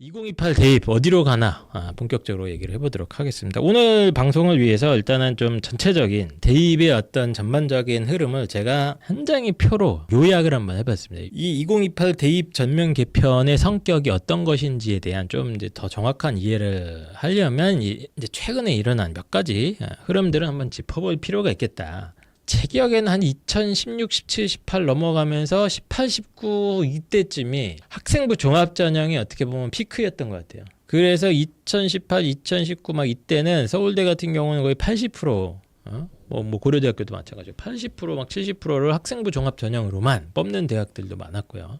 2028 대입 어디로 가나 아, 본격적으로 얘기를 해보도록 하겠습니다. 오늘 방송을 위해서 일단은 좀 전체적인 대입의 어떤 전반적인 흐름을 제가 한 장의 표로 요약을 한번 해봤습니다. 이 2028 대입 전면 개편의 성격이 어떤 것인지에 대한 좀 이제 더 정확한 이해를 하려면 이- 이제 최근에 일어난 몇 가지 아, 흐름들을 한번 짚어볼 필요가 있겠다. 제 기억에는 한 2016, 17, 18 넘어가면서 18, 19 이때쯤이 학생부 종합 전형이 어떻게 보면 피크였던 것 같아요. 그래서 2018, 2019 막 이때는 서울대 같은 경우는 거의 80% 어? 뭐, 뭐 고려대학교도 마찬가지고 80%막 70%를 학생부 종합 전형으로만 뽑는 대학들도 많았고요.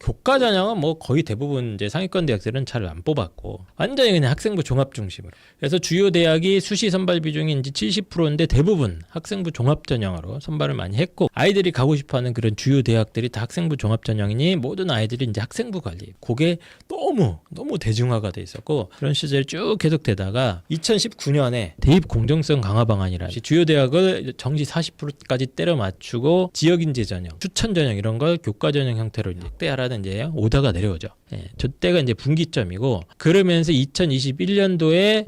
교과 전형은 뭐 거의 대부분 이제 상위권 대학들은 잘 안 뽑았고 완전히 그냥 학생부 종합 중심으로. 그래서 주요 대학이 수시 선발 이제 70%인데 대부분 학생부 종합 전형으로 선발을 많이 했고 아이들이 가고 싶어하는 그런 주요 대학들이 다 학생부 종합 전형이니 모든 아이들이 이제 학생부 관리. 그게 너무 너무 대중화가 돼 있었고 그런 시절이 쭉 계속되다가 2019년에 대입 공정성 강화 방안이라 주요 대학을 정시 40%까지 때려 맞추고 지역 인재 전형, 추천 전형 이런 걸 교과 전형 형태로 이제 때하라 는 이제 오다가 내려오죠. 예, 저 때가 이제 분기점이고 그러면서 2021년도에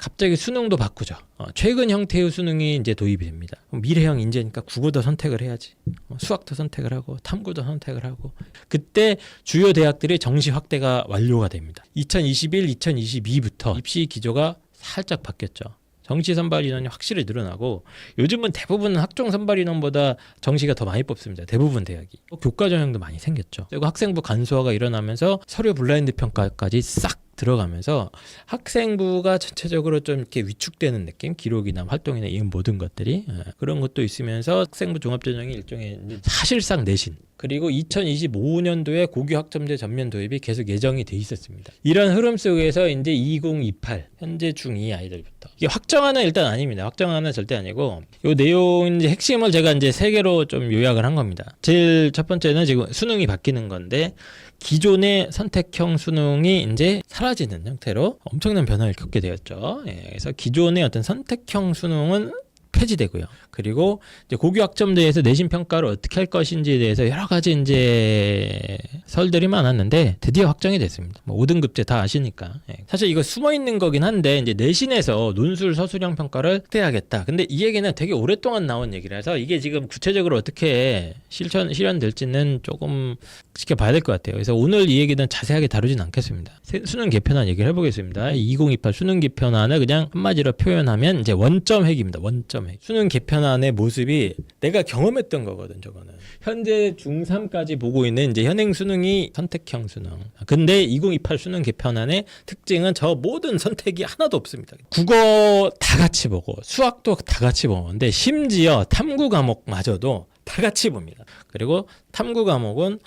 갑자기 수능도 바꾸죠. 어, 최근 형태의 수능이 이제 도입이 됩니다. 미래형 인재니까 국어도 선택을 해야지. 어, 수학도 선택을 하고 탐구도 선택을 하고 그때 주요 대학들의 정시 확대가 완료가 됩니다. 2021, 2022부터 입시 기조가 살짝 바뀌었죠. 정시 선발 인원이 확실히 늘어나고 요즘은 대부분 학종 선발 인원보다 정시가 더 많이 뽑습니다. 대부분 대학이 교과 전형도 많이 생겼죠. 그리고 학생부 간소화가 일어나면서 서류 블라인드 평가까지 싹 들어가면서 학생부가 전체적으로 좀 이렇게 위축되는 느낌, 기록이나 활동이나 이 모든 것들이 예, 그런 것도 있으면서 학생부 종합전형이 일종의 사실상 내신 그리고 2025년도에 고교 학점제 전면 도입이 계속 예정이 돼 있었습니다. 이런 흐름 속에서 이제 2028 현재 중2 아이들부터 이게 확정하는 일단 아닙니다. 확정하는 절대 아니고 요 내용 이제 핵심을 제가 이제 세 개로 좀 요약을 한 겁니다. 제일 첫 번째는 지금 수능이 바뀌는 건데 기존의 선택형 수능이 이제 사라지는 형태로 엄청난 변화를 겪게 되었죠. 예, 그래서 기존의 어떤 선택형 수능은 폐지되고요. 그리고 이제 고교 학점제에서 내신 평가를 어떻게 할 것인지에 대해서 여러 가지 이제 설들이 많았는데 드디어 확정이 됐습니다. 뭐 5등급제 다 아시니까. 예. 사실 이거 숨어 있는 거긴 한데 이제 내신에서 논술 서술형 평가를 확대하겠다. 근데 이 얘기는 되게 오랫동안 나온 얘기라서 이게 지금 구체적으로 어떻게 실천 실현될지는 조금 지켜봐야 될 것 같아요. 그래서 오늘 이 얘기는 자세하게 다루진 않겠습니다. 세- 수능 개편안 얘기를 해보겠습니다. 2028 수능 개편안을 그냥 한마디로 표현하면 이제 원점 획입니다. 원점 획. 수능 개편안의 모습이 내가 경험했던 거거든. 저거는 현재 중3까지 보고 있는 이제 현행 수능이 선택형 수능. 근데 2028 수능 개편안의 특징은 저 모든 선택이 하나도 없습니다. 국어 다 같이 보고 수학도 다 같이 보는데 심지어 탐구 과목마저도 다 같이 봅니다. 그리고 탐구 과목은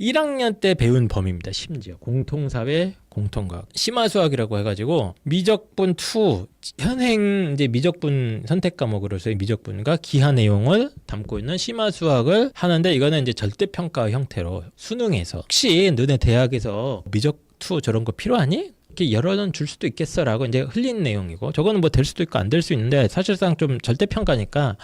1학년 때 배운 범위입니다. 심지어 공통사회, 공통과학, 심화수학이라고 해가지고 미적분 2 현행 이제 미적분 선택 과목으로서의 미적분과 기하 내용을 담고 있는 심화수학을 하는데 이거는 이제 절대평가 형태로 수능에서 혹시 너네 대학에서 미적 2 저런 거 필요하니? 이렇게 여러 번 줄 수도 있겠어라고 이제 흘린 내용이고 저거는 뭐 될 수도 있고 안 될 수 있는데 사실상 좀 절대 평가니까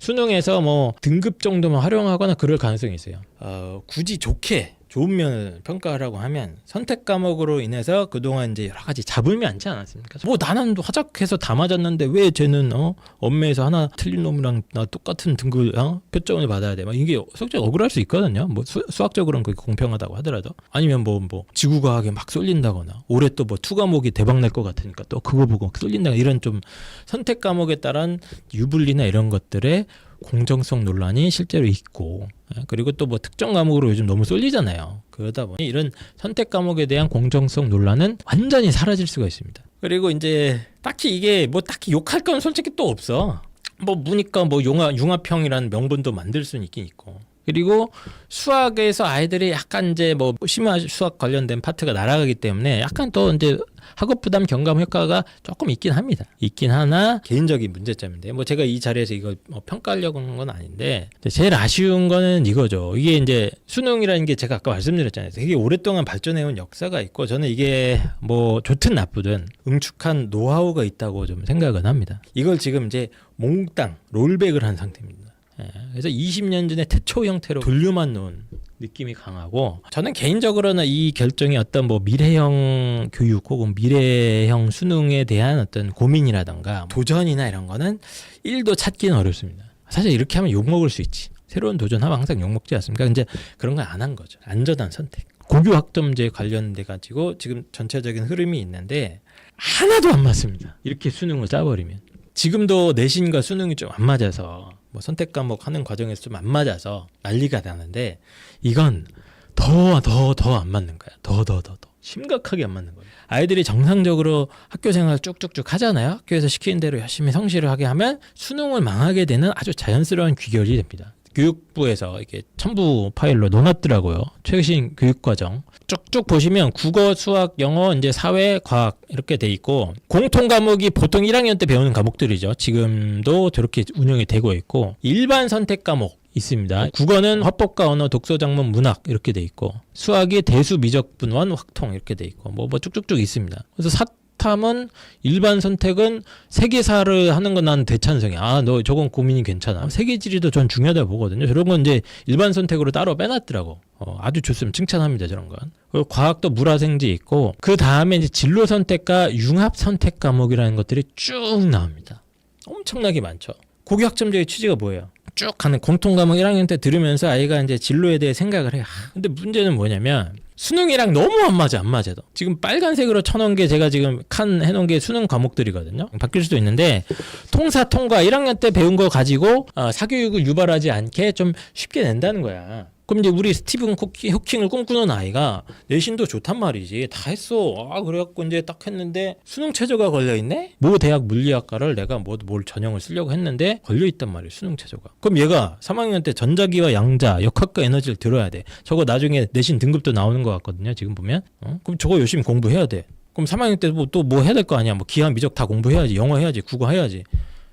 수능에서 뭐 등급 정도만 활용하거나 그럴 가능성이 있어요. 어, 굳이 좋게 좋은 면을 평가하라고 하면 선택 과목으로 인해서 그동안 이제 여러 가지 잡음이 많지 않았습니까? 뭐 나는 화작해서 다 맞았는데 왜 쟤는 어 엄매에서 하나 틀린 놈이랑 나 똑같은 등급 어? 표점을 받아야 돼? 막 이게 솔직히 억울할 수 있거든요. 뭐 수, 수학적으로는 그게 공평하다고 하더라도 아니면 뭐뭐 지구과학에 막 쏠린다거나 올해 또 뭐 투 과목이 대박 날 것 같으니까 또 그거 보고 쏠린다 이런 좀 선택 과목에 따른 유불리나 이런 것들의 공정성 논란이 실제로 있고 예, 그리고 또 뭐 특정 과목으로 요즘 너무 쏠리잖아요. 그러다 보니 이런 선택 과목에 대한 공정성 논란은 완전히 사라질 수가 있습니다. 그리고 이제 딱히 이게 뭐 딱히 욕할 건 솔직히 또 없어. 뭐 무니까 뭐 융합 융합형이라는 명분도 만들 수는 있긴 있고. 그리고 수학에서 아이들이 약간 이제 뭐 심화 수학 관련된 파트가 날아가기 때문에 약간 또 이제 학업 부담 경감 효과가 조금 있긴 합니다. 있긴 하나 개인적인 문제점인데 뭐 제가 이 자리에서 이걸 뭐 평가하려고 하는 건 아닌데 제일 아쉬운 거는 이거죠. 이게 이제 수능이라는 게 제가 아까 말씀드렸잖아요. 되게 오랫동안 발전해온 역사가 있고 저는 이게 뭐 좋든 나쁘든 응축한 노하우가 있다고 좀 생각은 합니다. 이걸 지금 이제 몽땅 롤백을 한 상태입니다. 예, 그래서 20년 전에 태초 형태로 돌려만 놓은 느낌이 강하고 저는 개인적으로는 이 결정이 어떤 뭐 미래형 교육 혹은 미래형 수능에 대한 어떤 고민이라던가 도전이나 이런 거는 1도 찾기는 어렵습니다. 사실 이렇게 하면 욕 먹을 수 있지. 새로운 도전하면 항상 욕 먹지 않습니까? 이제 그런 걸 안 한 거죠. 안전한 선택. 고교 학점제 관련돼 가지고 지금 전체적인 흐름이 있는데 하나도 안 맞습니다. 이렇게 수능을 짜버리면 지금도 내신과 수능이 좀 안 맞아서 뭐 선택 과목 하는 과정에서 좀 안 맞아서 난리가 나는데 이건 더 더 더 안 맞는 거야. 더 더 더 더 심각하게 안 맞는 거예요. 아이들이 정상적으로 학교 생활 쭉쭉쭉 하잖아요. 학교에서 시키는 대로 열심히 성실을 하게 하면 수능을 망하게 되는 아주 자연스러운 귀결이 됩니다. 교육부에서 이게 첨부 파일로 넣어놨더라고요. 최신 교육과정 쭉쭉 보시면 국어, 수학, 영어, 이제 사회, 과학 이렇게 돼 있고 공통 과목이 보통 1학년 때 배우는 과목들이죠. 지금도 저렇게 운영이 되고 있고 일반 선택 과목 있습니다. 국어는 화법과 언어, 독서, 작문, 문학 이렇게 돼 있고 수학이 대수, 미적, 분원, 확통 이렇게 돼 있고 뭐, 뭐 쭉쭉쭉 있습니다. 그래서 사 탐은 일반 선택은 세계사를 하는 건 난 대찬성이야. 아, 너 저건 고민이 괜찮아. 세계 지리도 전 중요하다 고 보거든요. 저런 건 이제 일반 선택으로 따로 빼놨더라고. 어, 아주 좋습니다. 칭찬합니다. 저런 건. 그리고 과학도 물화생지 있고 그 다음에 이제 진로 선택과 융합 선택 과목이라는 것들이 쭉 나옵니다. 엄청나게 많죠. 고교 학점제의 취지가 뭐예요? 쭉 가는 공통 과목 1학년 때 들으면서 아이가 이제 진로에 대해 생각을 해. 하, 근데 문제는 뭐냐면 수능이랑 너무 안 맞아 안 맞아도. 지금 빨간색으로 쳐놓은 게 제가 지금 칸 해놓은 게 수능 과목들이거든요. 바뀔 수도 있는데 통사 통과 1학년 때 배운 거 가지고 어, 사교육을 유발하지 않게 좀 쉽게 낸다는 거야 그럼 이제 우리 스티븐 호킹을 꿈꾸는 아이가 내신도 좋단 말이지. 다 했어. 아 그래갖고 이제 딱 했는데 수능 최저가 걸려있네? 모 대학 물리학과를 내가 뭐, 뭘 전형을 쓰려고 했는데 걸려있단 말이에요 수능 최저가. 그럼 얘가 3학년 때 전자기와 양자 역학과 에너지를 들어야 돼. 저거 나중에 내신 등급도 나오는 것 같거든요 지금 보면. 어? 그럼 저거 열심히 공부해야 돼. 그럼 3학년 때 뭐 또 뭐 해야 될 거 아니야? 뭐 기하 미적 다 공부해야지 영어 해야지 국어 해야지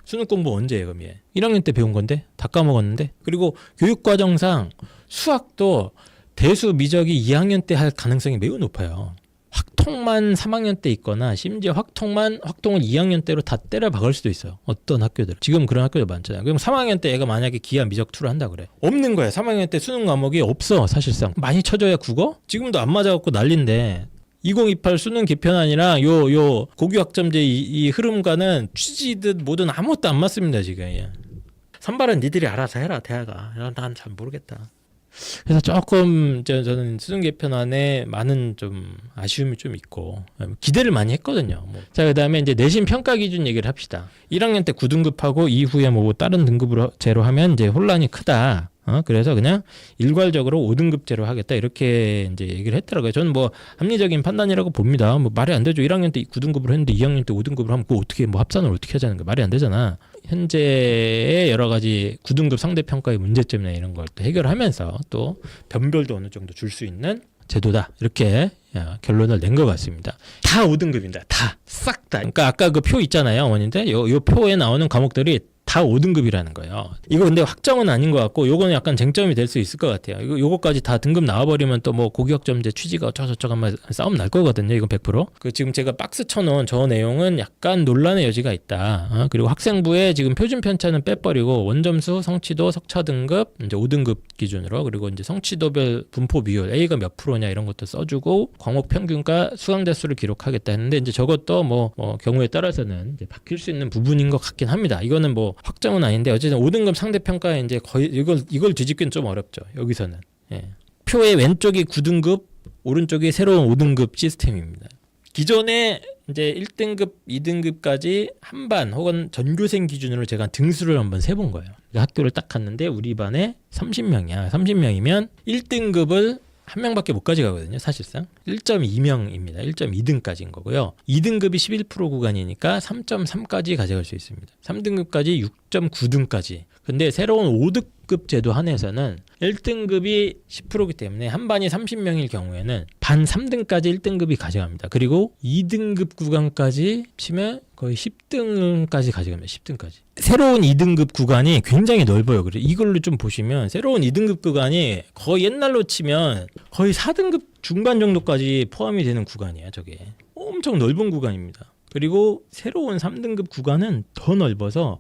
수능 공부 언제 해 그럼 얘 1학년 때 배운 건데 다 까먹었는데 그리고 교육과정상 수학도 대수 미적이 2학년 때 할 가능성이 매우 높아요. 확통만 3학년 때 있거나 심지어 확통만 확통을 2학년 때로 다 때려 박을 수도 있어요. 어떤 학교들. 지금 그런 학교들 많잖아요. 그럼 3학년 때 얘가 만약에 기하 미적 2를 한다 그래. 없는 거야. 3학년 때 수능 과목이 없어. 사실상. 많이 쳐줘야 국어? 지금도 안 맞아갖고 난린데 2028 수능 개편안이랑 요, 요 고교 학점제 이, 이 흐름과는 취지든 뭐든 아무것도 안 맞습니다, 지금. 예. 선발은 니들이 알아서 해라, 대학아. 난 잘 모르겠다. 그래서 조금 저, 저는 수능 개편안에 많은 좀 아쉬움이 좀 있고 기대를 많이 했거든요. 뭐. 자 그다음에 이제 내신 평가 기준 얘기를 합시다. 1학년 때 9등급하고 이후에 뭐 다른 등급으로 제로 하면 이제 혼란이 크다. 어 그래서 그냥 일괄적으로 5등급제로 하겠다 이렇게 이제 얘기를 했더라고요. 저는 뭐 합리적인 판단이라고 봅니다. 뭐 말이 안 되죠. 1학년 때 9등급으로 했는데 2학년 때 5등급으로 하면 그 어떻게 뭐 합산을 어떻게 하자는 거 말이 안 되잖아. 현재의 여러 가지 9등급 상대 평가의 문제점이나 이런 걸 또 해결하면서 또 변별도 어느 정도 줄 수 있는 제도다 이렇게 야, 결론을 낸 것 같습니다. 다 5등급입니다. 다 싹 다. 그러니까 아까 그 표 있잖아요, 어머니인데 요, 요 표에 나오는 과목들이 다 5등급이라는 거예요. 이거 근데 확정은 아닌 것 같고 요거는 약간 쟁점이 될 수 있을 것 같아요. 이거 요거까지 다 등급 나와버리면 또 뭐 고교학점제 취지가 어쩌고저쩌고 하면 싸움 날 거거든요. 이건 100%. 그 지금 제가 박스 쳐놓은 저 내용은 약간 논란의 여지가 있다. 어? 그리고 학생부에 지금 표준 편차는 빼버리고 원점수, 성취도, 석차 등급 이제 5등급 기준으로 그리고 이제 성취도별 분포 비율 A가 몇 프로냐 이런 것도 써주고 과목 평균과 수강 대수를 기록하겠다 했는데 이제 저것도 뭐, 뭐 경우에 따라서는 바뀔 수 있는 부분인 것 같긴 합니다. 이거는 뭐 확정은 아닌데 어쨌든 5등급 상대 평가에 이제 거의 이걸 이걸 뒤집기는 좀 어렵죠. 여기서는 예. 표의 왼쪽이 9등급, 오른쪽이 새로운 5등급 시스템입니다. 기존에 이제 1등급, 2등급까지 한 반 혹은 전교생 기준으로 제가 등수를 한번 세본 거예요. 학교를 딱 갔는데 우리 반에 30명이야. 30명이면 1등급을 한 명밖에 못 가져가거든요, 사실상. 1.2명입니다. 1.2등까지인 거고요. 2등급이 11% 구간이니까 3.3까지 가져갈 수 있습니다. 3등급까지 6.9등까지. 근데 새로운 5등 급 제도 한해서는 1등급이 10%이기 때문에 한 반이 30명일 경우에는 반 3등까지 1등급이 가져갑니다. 그리고 2등급 구간까지 치면 거의 10등까지 가져갑니다. 10등까지. 새로운 2등급 구간이 굉장히 넓어요. 그래 이걸로 좀 보시면 새로운 2등급 구간이 거의 옛날로 치면 거의 4등급 중반 정도까지 포함이 되는 구간이에요. 저게 엄청 넓은 구간입니다. 그리고 새로운 3등급 구간은 더 넓어서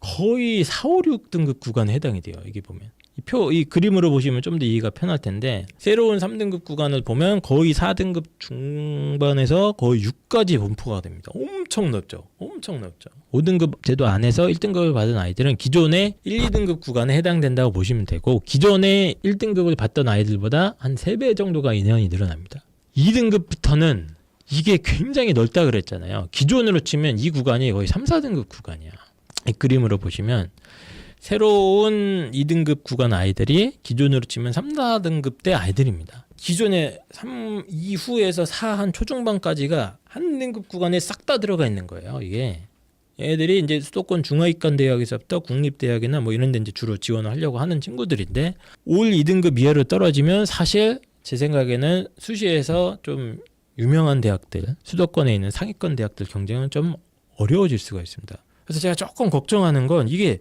거의 4, 5, 6등급 구간에 해당이 돼요. 이게 보면 이 표 이 그림으로 보시면 좀 더 이해가 편할 텐데 새로운 3등급 구간을 보면 거의 4등급 중반에서 거의 6까지 분포가 됩니다. 엄청 넓죠. 엄청 넓죠. 5등급 제도 안에서 1등급을 받은 아이들은 기존의 1, 2등급 구간에 해당된다고 보시면 되고 기존의 1등급을 받던 아이들보다 한 3배 정도가 인원이 늘어납니다. 2등급부터는 이게 굉장히 넓다 그랬잖아요. 기존으로 치면 이 구간이 거의 3, 4등급 구간이야. 이 그림으로 보시면 새로운 2등급 구간 아이들이 기존으로 치면 3, 4등급 대 아이들입니다. 기존에 3 이후에서 4 한 초중반까지가 한 등급 구간에 싹 다 들어가 있는 거예요. 이게 애들이 이제 수도권 중하위권 대학에서부터 국립대학이나 뭐 이런 데 이제 주로 지원을 하려고 하는 친구들인데 올 2등급 이하로 떨어지면 사실 제 생각에는 수시에서 좀 유명한 대학들, 수도권에 있는 상위권 대학들 경쟁은 좀 어려워질 수가 있습니다. 그래서 제가 조금 걱정하는 건 이게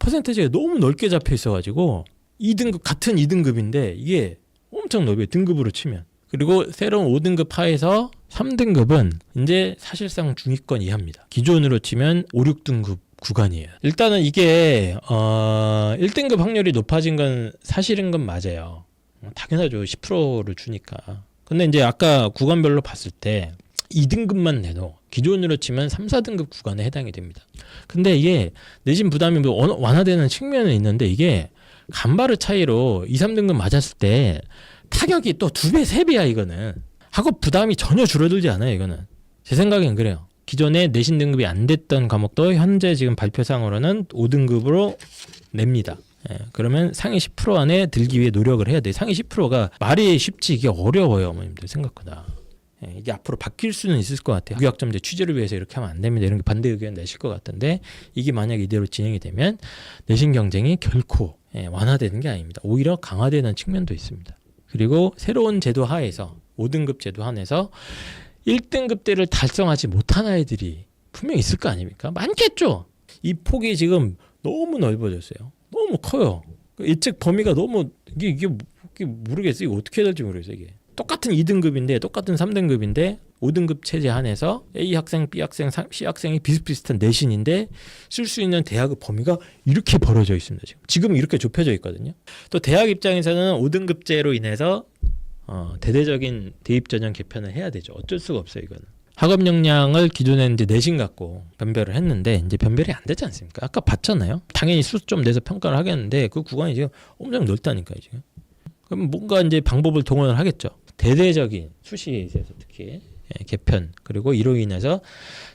퍼센테이지가 너무 넓게 잡혀 있어가지고 2등급 같은 2등급인데 이게 엄청 넓어요 등급으로 치면. 그리고 새로운 5등급 하에서 3등급은 이제 사실상 중위권 이하입니다. 기존으로 치면 5, 6등급 구간이에요. 일단은 이게 어 1등급 확률이 높아진 건 사실인 건 맞아요. 당연하죠. 10%를 주니까. 근데 이제 아까 구간별로 봤을 때 2등급만 내도 기존으로 치면 3, 4등급 구간에 해당이 됩니다. 근데 이게 내신 부담이 뭐 완- 완화되는 측면은 있는데 이게 간바르 차이로 2, 3등급 맞았을 때 타격이 또 두 배, 세 배야 이거는. 학업 부담이 전혀 줄어들지 않아요 이거는. 제 생각엔 그래요. 기존에 내신 등급이 안 됐던 과목도 현재 지금 발표상으로는 5등급으로 냅니다. 예, 그러면 상위 10% 안에 들기 위해 노력을 해야 돼. 상위 10%가 말이 쉽지 이게 어려워요, 어머님들 생각보다. 예, 이게 앞으로 바뀔 수는 있을 것 같아요. 학교학점제 취재를 위해서 이렇게 하면 안 됩니다. 이런 게 반대 의견 내실 것 같은데 이게 만약 이대로 진행이 되면 내신 경쟁이 결코 예, 완화되는 게 아닙니다. 오히려 강화되는 측면도 있습니다. 그리고 새로운 제도 하에서 5등급 제도 하에서 1등급 대를 달성하지 못한 아이들이 분명 있을 거 아닙니까? 많겠죠. 이 폭이 지금 너무 넓어졌어요. 너무 커요. 그 예측 범위가 너무 이게 이게 모르겠어요. 이거 어떻게 해야 될지 모르겠어요. 이게 똑같은 2등급인데 똑같은 3등급인데 5등급 체제 한해서 A 학생, B 학생, C 학생이 비슷비슷한 내신인데 쓸 수 있는 대학의 범위가 이렇게 벌어져 있습니다. 지금 지금 이렇게 좁혀져 있거든요. 또 대학 입장에서는 5등급제로 인해서 어, 대대적인 대입 전형 개편을 해야 되죠. 어쩔 수가 없어요, 이거는. 학업 역량을 기존에 이제 내신 갖고 변별을 했는데 이제 변별이 안 되지 않습니까? 아까 봤잖아요. 당연히 수좀 내서 평가를 하겠는데 그 구간이 지금 엄청 넓다니까요, 지금. 그럼 뭔가 이제 방법을 동원을 하겠죠. 대대적인 수시에 있어서 특히 예, 개편 그리고 이로 인해서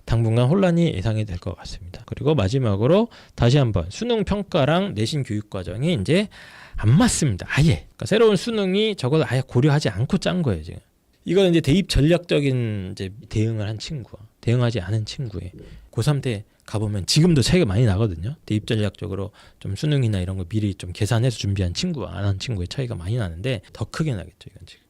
당분간 혼란이 예상이 될 것 같습니다. 그리고 마지막으로 다시 한번 수능 평가랑 내신 교육 과정이 이제 안 맞습니다. 아예 그러니까 새로운 수능이 저걸 아예 고려하지 않고 짠 거예요 지금. 이건 이제 대입 전략적인 이제 대응을 한 친구와 대응하지 않은 친구의 고3 때 가보면 지금도 차이가 많이 나거든요. 대입 전략적으로 좀 수능이나 이런 거 미리 좀 계산해서 준비한 친구와 안 한 친구의 차이가 많이 나는데 더 크게 나겠죠 이건 지금.